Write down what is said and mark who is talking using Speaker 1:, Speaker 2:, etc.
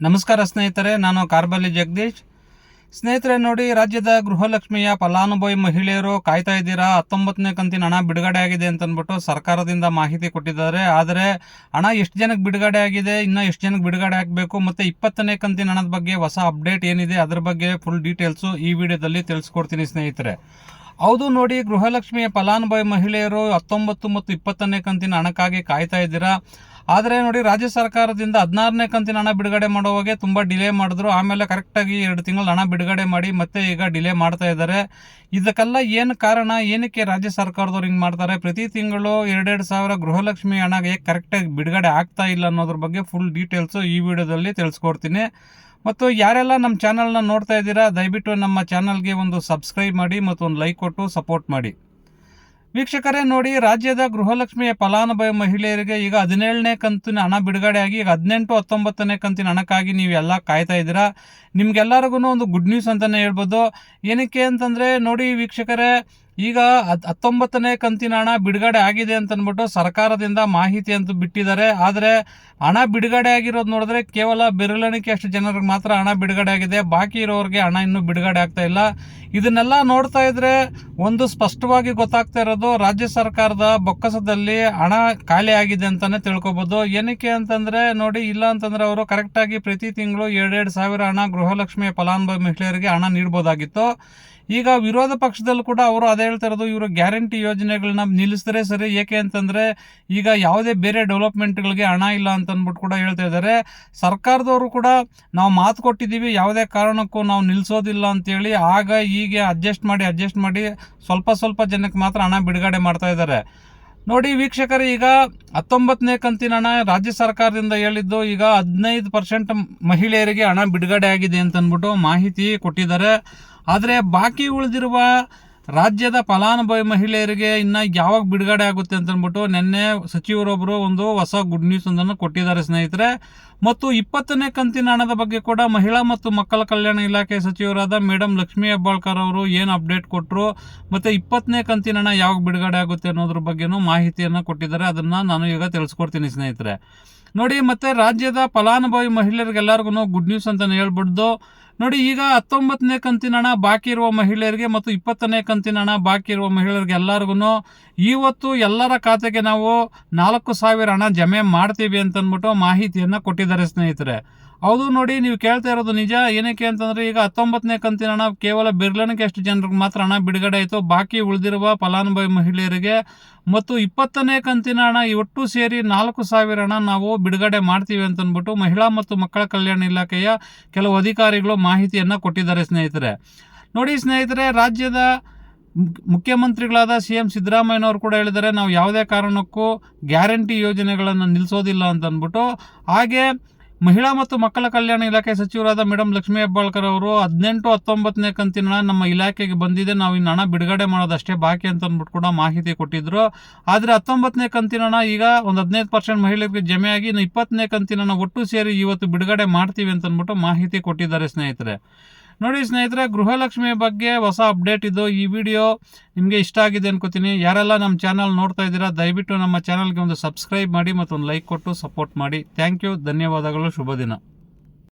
Speaker 1: ನಮಸ್ಕಾರ ಸ್ನೇಹಿತರೆ, ನಾನು ಕಾರ್ಬಲ್ಲಿ ಜಗದೀಶ್. ಸ್ನೇಹಿತರೆ, ನೋಡಿ, ರಾಜ್ಯದ ಗೃಹಲಕ್ಷ್ಮಿಯ ಫಲಾನುಭವಿ ಮಹಿಳೆಯರು ಕಾಯ್ತಾ ಇದ್ದೀರಾ? ಹತ್ತೊಂಬತ್ತನೇ ಕಂತಿನ ಹಣ ಬಿಡುಗಡೆ ಆಗಿದೆ ಅಂತ ಅಂದ್ಬಿಟ್ಟು ಸರ್ಕಾರದಿಂದ ಮಾಹಿತಿ ಕೊಟ್ಟಿದ್ದಾರೆ. ಆದರೆ, ಹಣ ಎಷ್ಟು ಜನಕ್ಕೆ ಬಿಡುಗಡೆ ಆಗಿದೆ? ಇನ್ನೂ ಎಷ್ಟು ಜನಕ್ಕೆ ಬಿಡುಗಡೆ ಆಗಬೇಕು? ಮತ್ತು ಇಪ್ಪತ್ತನೇ ಕಂತಿನ ಹಣದ ಬಗ್ಗೆ ಹೊಸ ಅಪ್ಡೇಟ್ ಏನಿದೆ? ಅದ್ರ ಬಗ್ಗೆ ಫುಲ್ ಡೀಟೇಲ್ಸು ಈ ವಿಡಿಯೋದಲ್ಲಿ ತಿಳಿಸ್ಕೊಡ್ತೀನಿ ಸ್ನೇಹಿತರೆ. ಹೌದು, ನೋಡಿ, ಗೃಹಲಕ್ಷ್ಮಿಯ ಫಲಾನುಭವಿ ಮಹಿಳೆಯರು ಹತ್ತೊಂಬತ್ತು ಮತ್ತು ಇಪ್ಪತ್ತನೇ ಕಂತಿನ ಹಣಕ್ಕಾಗಿ ಕಾಯ್ತಾ ಇದ್ದೀರಾ? ಆದರೆ ನೋಡಿ, ರಾಜ್ಯ ಸರ್ಕಾರದಿಂದ ಹದಿನಾರನೇ ಕಂತಿನ ಹಣ ಬಿಡುಗಡೆ ಮಾಡುವಾಗೆ ತುಂಬ ಡಿಲೇ ಮಾಡಿದ್ರು. ಆಮೇಲೆ ಕರೆಕ್ಟಾಗಿ ಎರಡು ತಿಂಗಳು ಹಣ ಬಿಡುಗಡೆ ಮಾಡಿ ಮತ್ತೆ ಈಗ ಡಿಲೇ ಮಾಡ್ತಾ ಇದ್ದಾರೆ. ಇದಕ್ಕೆಲ್ಲ ಏನು ಕಾರಣ? ಏನಕ್ಕೆ ರಾಜ್ಯ ಸರ್ಕಾರದವ್ರು ಹಿಂಗೆ ಮಾಡ್ತಾರೆ? ಪ್ರತಿ ತಿಂಗಳು ಎರಡೆರಡು ಸಾವಿರ ಗೃಹಲಕ್ಷ್ಮಿ ಹಣ ಹೇಗೆ ಕರೆಕ್ಟಾಗಿ ಬಿಡುಗಡೆ ಆಗ್ತಾ ಇಲ್ಲ ಅನ್ನೋದ್ರ ಬಗ್ಗೆ ಫುಲ್ ಡೀಟೇಲ್ಸು ಈ ವಿಡಿಯೋದಲ್ಲಿ ತಿಳಿಸ್ಕೊಡ್ತೀನಿ. ಮತ್ತು ಯಾರೆಲ್ಲ ನಮ್ಮ ಚಾನಲ್ನ ನೋಡ್ತಾ ಇದ್ದೀರಾ, ದಯವಿಟ್ಟು ನಮ್ಮ ಚಾನಲ್ಗೆ ಒಂದು ಸಬ್ಸ್ಕ್ರೈಬ್ ಮಾಡಿ ಮತ್ತು ಒಂದು ಲೈಕ್ ಕೊಟ್ಟು ಸಪೋರ್ಟ್ ಮಾಡಿ. ವೀಕ್ಷಕರೇ ನೋಡಿ, ರಾಜ್ಯದ ಗೃಹಲಕ್ಷ್ಮಿಯ ಫಲಾನುಭವಿ ಮಹಿಳೆಯರಿಗೆ ಈಗ ಹದಿನೇಳನೇ ಕಂತಿನ ಹಣ ಬಿಡುಗಡೆ ಆಗಿ ಈಗ ಹದಿನೆಂಟು ಹತ್ತೊಂಬತ್ತನೇ ಕಂತಿನ ಹಣಕ್ಕಾಗಿ ನೀವೆಲ್ಲ ಕಾಯ್ತಾ ಇದ್ದೀರಾ? ನಿಮ್ಗೆಲ್ಲರಿಗೂ ಒಂದು ಗುಡ್ ನ್ಯೂಸ್ ಅಂತಲೇ ಹೇಳ್ಬೋದು. ಏನಕ್ಕೆ ಅಂತಂದರೆ, ನೋಡಿ ವೀಕ್ಷಕರೇ, ಈಗ ಹತ್, ಹತ್ತೊಂಬತ್ತನೇ ಕಂತಿನ ಹಣ ಬಿಡುಗಡೆ ಆಗಿದೆ ಅಂತ ಅಂದ್ಬಿಟ್ಟು ಸರ್ಕಾರದಿಂದ ಮಾಹಿತಿ ಅಂತೂ ಬಿಟ್ಟಿದ್ದಾರೆ. ಆದರೆ, ಹಣ ಬಿಡುಗಡೆ ಆಗಿರೋದು ನೋಡಿದ್ರೆ ಕೇವಲ ಬೆರಳೆಣಿಕೆ ಅಷ್ಟು ಜನರಿಗೆ ಮಾತ್ರ ಹಣ ಬಿಡುಗಡೆ ಆಗಿದೆ. ಬಾಕಿ ಇರೋರಿಗೆ ಹಣ ಇನ್ನೂ ಬಿಡುಗಡೆ ಆಗ್ತಾ ಇಲ್ಲ. ಇದನ್ನೆಲ್ಲ ನೋಡ್ತಾ ಇದ್ರೆ ಒಂದು ಸ್ಪಷ್ಟವಾಗಿ ಗೊತ್ತಾಗ್ತಾ ಇರೋದು, ರಾಜ್ಯ ಸರ್ಕಾರದ ಬೊಕ್ಕಸದಲ್ಲಿ ಹಣ ಖಾಲಿ ಆಗಿದೆ ಅಂತಾನೆ ತಿಳ್ಕೊಬೋದು. ಏನಕ್ಕೆ ಅಂತಂದ್ರೆ ನೋಡಿ, ಇಲ್ಲ ಅಂತಂದ್ರೆ ಅವರು ಕರೆಕ್ಟಾಗಿ ಪ್ರತಿ ತಿಂಗಳು ಎರಡೆರಡು ಸಾವಿರ ಹಣ ಗೃಹಲಕ್ಷ್ಮಿ ಫಲಾನುಭವಿ ಮಹಿಳೆಯರಿಗೆ ಹಣ ನೀಡ್ಬೋದಾಗಿತ್ತು. ಈಗ ವಿರೋಧ ಪಕ್ಷದಲ್ಲೂ ಕೂಡ ಅವರು ಅದೇ ಹೇಳ್ತಾ ಇರೋದು, ಇವರು ಗ್ಯಾರಂಟಿ ಯೋಜನೆಗಳನ್ನ ನಿಲ್ಲಿಸಿದ್ರೆ ಸರಿ, ಏಕೆ ಅಂತಂದ್ರೆ ಈಗ ಯಾವುದೇ ಬೇರೆ ಡೆವಲಪ್ಮೆಂಟ್ಗಳಿಗೆ ಹಣ ಇಲ್ಲ ಅಂತ ಅಂದ್ಬಿಟ್ಟು ಕೂಡ ಹೇಳ್ತಾ ಇದ್ದಾರೆ. ಸರ್ಕಾರದವರು ಕೂಡ ನಾವು ಮಾತು ಕೊಟ್ಟಿದ್ದೀವಿ, ಯಾವುದೇ ಕಾರಣಕ್ಕೂ ನಾವು ನಿಲ್ಲಿಸೋದಿಲ್ಲ ಅಂತೇಳಿ, ಆಗ ಹೀಗೆ ಅಡ್ಜಸ್ಟ್ ಮಾಡಿ ಅಡ್ಜಸ್ಟ್ ಮಾಡಿ ಸ್ವಲ್ಪ ಸ್ವಲ್ಪ ಜನಕ್ಕೆ ಮಾತ್ರ ಹಣ ಬಿಡುಗಡೆ ಮಾಡ್ತಾ ಇದ್ದಾರೆ. ನೋಡಿ ವೀಕ್ಷಕರು, ಈಗ ಹತ್ತೊಂಬತ್ತನೇ ಕಂತಿನ ಹಣ ರಾಜ್ಯ ಸರ್ಕಾರದಿಂದ ಹೇಳಿದ್ದು, ಈಗ ಹದಿನೈದು ಪರ್ಸೆಂಟ್ ಮಹಿಳೆಯರಿಗೆ ಹಣ ಬಿಡುಗಡೆ ಆಗಿದೆ ಅಂತಂದ್ಬಿಟ್ಟು ಮಾಹಿತಿ ಕೊಟ್ಟಿದ್ದಾರೆ. ಆದರೆ ಬಾಕಿ ಉಳಿದಿರುವ ರಾಜ್ಯದ ಫಲಾನುಭವಿ ಮಹಿಳೆಯರಿಗೆ ಇನ್ನು ಯಾವಾಗ ಬಿಡುಗಡೆ ಆಗುತ್ತೆ ಅಂತ ಅಂದ್ಬಿಟ್ಟು ನಿನ್ನೆ ಸಚಿವರೊಬ್ಬರು ಒಂದು ಹೊಸ ಗುಡ್ ನ್ಯೂಸ್ ಒಂದನ್ನು ಕೊಟ್ಟಿದ್ದಾರೆ ಸ್ನೇಹಿತರೆ. ಮತ್ತು ಇಪ್ಪತ್ತನೇ ಕಂತಿನ ಹಣದ ಬಗ್ಗೆ ಕೂಡ ಮಹಿಳಾ ಮತ್ತು ಮಕ್ಕಳ ಕಲ್ಯಾಣ ಇಲಾಖೆ ಸಚಿವರಾದ ಮೇಡಮ್ ಲಕ್ಷ್ಮೀ ಹೆಬ್ಬಾಳ್ಕರ್ ಅವರು ಏನು ಅಪ್ಡೇಟ್ ಕೊಟ್ಟರು ಮತ್ತು ಇಪ್ಪತ್ತನೇ ಕಂತಿನ ಹಣ ಯಾವಾಗ ಬಿಡುಗಡೆ ಆಗುತ್ತೆ ಅನ್ನೋದ್ರ ಬಗ್ಗೆನೂ ಮಾಹಿತಿಯನ್ನು ಕೊಟ್ಟಿದ್ದಾರೆ. ಅದನ್ನು ನಾನು ಈಗ ತಿಳಿಸ್ಕೊಡ್ತೀನಿ ಸ್ನೇಹಿತರೆ. ನೋಡಿ, ಮತ್ತು ರಾಜ್ಯದ ಫಲಾನುಭವಿ ಮಹಿಳೆಯರಿಗೆಲ್ಲರಿಗೂ ಗುಡ್ ನ್ಯೂಸ್ ಅಂತಲೇ ಹೇಳ್ಬಿಡ್ದು. ನೋಡಿ, ಈಗ ಹತ್ತೊಂಬತ್ತನೇ ಕಂತಿನ ಹಣ ಬಾಕಿ ಇರುವ ಮಹಿಳೆಯರಿಗೆ ಮತ್ತು ಇಪ್ಪತ್ತನೇ ಕಂತಿನ ಹಣ ಬಾಕಿ ಇರುವ ಮಹಿಳೆಯರಿಗೆ ಎಲ್ಲರಿಗೂ ಇವತ್ತು ಎಲ್ಲರ ಖಾತೆಗೆ ನಾವು ನಾಲ್ಕು ಸಾವಿರ ಹಣ ಜಮೆ ಮಾಡ್ತೀವಿ ಅಂತಂದ್ಬಿಟ್ಟು ಮಾಹಿತಿಯನ್ನು ಕೊಟ್ಟಿದ್ದಾರೆ ಸ್ನೇಹಿತರೆ. ಹೌದು ನೋಡಿ, ನೀವು ಕೇಳ್ತಾ ಇರೋದು ನಿಜ. ಏನಕ್ಕೆ ಅಂತಂದ್ರೆ, ಈಗ ಹತ್ತೊಂಬತ್ತನೇ ಕಂತಿನ ಹಣ ಕೇವಲ ಬಿರ್ಲನ್ಗೆ ಎಷ್ಟು ಜನರಿಗೆ ಮಾತ್ರ ಹಣ ಬಿಡುಗಡೆ ಆಯಿತು. ಬಾಕಿ ಉಳಿದಿರುವ ಫಲಾನುಭವಿ ಮಹಿಳೆಯರಿಗೆ ಮತ್ತು ಇಪ್ಪತ್ತನೇ ಕಂತಿನ ಹಣ ಒಟ್ಟು ಸೇರಿ ನಾಲ್ಕು ಸಾವಿರ ಹಣ ನಾವು ಬಿಡುಗಡೆ ಮಾಡ್ತೀವಿ ಅಂತಂದ್ಬಿಟ್ಟು ಮಹಿಳಾ ಮತ್ತು ಮಕ್ಕಳ ಕಲ್ಯಾಣ ಇಲಾಖೆಯ ಕೆಲವು ಅಧಿಕಾರಿಗಳು ಮಾಹಿತಿಯನ್ನು ಕೊಟ್ಟಿದ್ದಾರೆ ಸ್ನೇಹಿತರೆ. ನೋಡಿ ಸ್ನೇಹಿತರೆ, ರಾಜ್ಯದ ಮುಖ್ಯಮಂತ್ರಿಗಳಾದ ಸಿ ಎಂ ಸಿದ್ದರಾಮಯ್ಯನವರು ಕೂಡ ಹೇಳಿದ್ದಾರೆ, ನಾವು ಯಾವುದೇ ಕಾರಣಕ್ಕೂ ಗ್ಯಾರಂಟಿ ಯೋಜನೆಗಳನ್ನು ನಿಲ್ಲಿಸೋದಿಲ್ಲ ಅಂತ ಅಂದ್ಬಿಟ್ಟು ಹಾಗೆ ಮಹಿಳಾ ಮತ್ತು ಮಕ್ಕಳ ಕಲ್ಯಾಣ ಇಲಾಖೆ ಸಚಿವರಾದ ಮೇಡಮ್ ಲಕ್ಷ್ಮೀ ಹೆಬ್ಬಾಳ್ಕರ್ ಅವರು ಹದಿನೆಂಟು ಹತ್ತೊಂಬತ್ತನೇ ಕಂತಿನ ನಮ್ಮ ಇಲಾಖೆಗೆ ಬಂದಿದೆ. ನಾವು ಇನ್ನು ಹಣ ಬಿಡುಗಡೆ ಮಾಡೋದಷ್ಟೇ ಬಾಕಿ ಅಂತ ಅಂದ್ಬಿಟ್ಟು ಕೂಡ ಮಾಹಿತಿ ಕೊಟ್ಟಿದ್ರು. ಆದರೆ ಹತ್ತೊಂಬತ್ತನೇ ಕಂತಿನ ಈಗ ಒಂದು ಹದಿನೈದು ಪರ್ಸೆಂಟ್ ಮಹಿಳೆಯರಿಗೆ ಜಮೆಯಾಗಿ ಇನ್ನು ಇಪ್ಪತ್ತನೇ ಕಂತಿನ ಒಟ್ಟು ಸೇರಿ ಇವತ್ತು ಬಿಡುಗಡೆ ಮಾಡ್ತೀವಿ ಅಂತ ಅಂದ್ಬಿಟ್ಟು ಮಾಹಿತಿ ಕೊಟ್ಟಿದ್ದಾರೆ ಸ್ನೇಹಿತರೆ. ನೋಡಿ ಸ್ನೇಹಿತರೆ ಗೃಹಲಕ್ಷ್ಮಿ ಬಗ್ಗೆ ಹೊಸ ಅಪ್ಡೇಟ್ ಇದು. ಈ ವಿಡಿಯೋ ನಿಮಗೆ ಇಷ್ಟ ಆಗಿದೆ ಅನ್ಕೋತೀನಿ. ಯಾರೆಲ್ಲ ನಮ್ಮ ಚಾನಲ್ ನೋಡ್ತಾ ಇದ್ದೀರಾ, ದಯವಿಟ್ಟು ನಮ್ಮ ಚಾನಲ್ಗೆ ಒಂದು ಸಬ್ಸ್ಕ್ರೈಬ್ ಮಾಡಿ ಮತ್ತೊಂದು ಲೈಕ್ ಕೊಟ್ಟು ಸಪೋರ್ಟ್ ಮಾಡಿ. ಥ್ಯಾಂಕ್ ಯು, ಧನ್ಯವಾದಗಳು ಶುಭ ದಿನ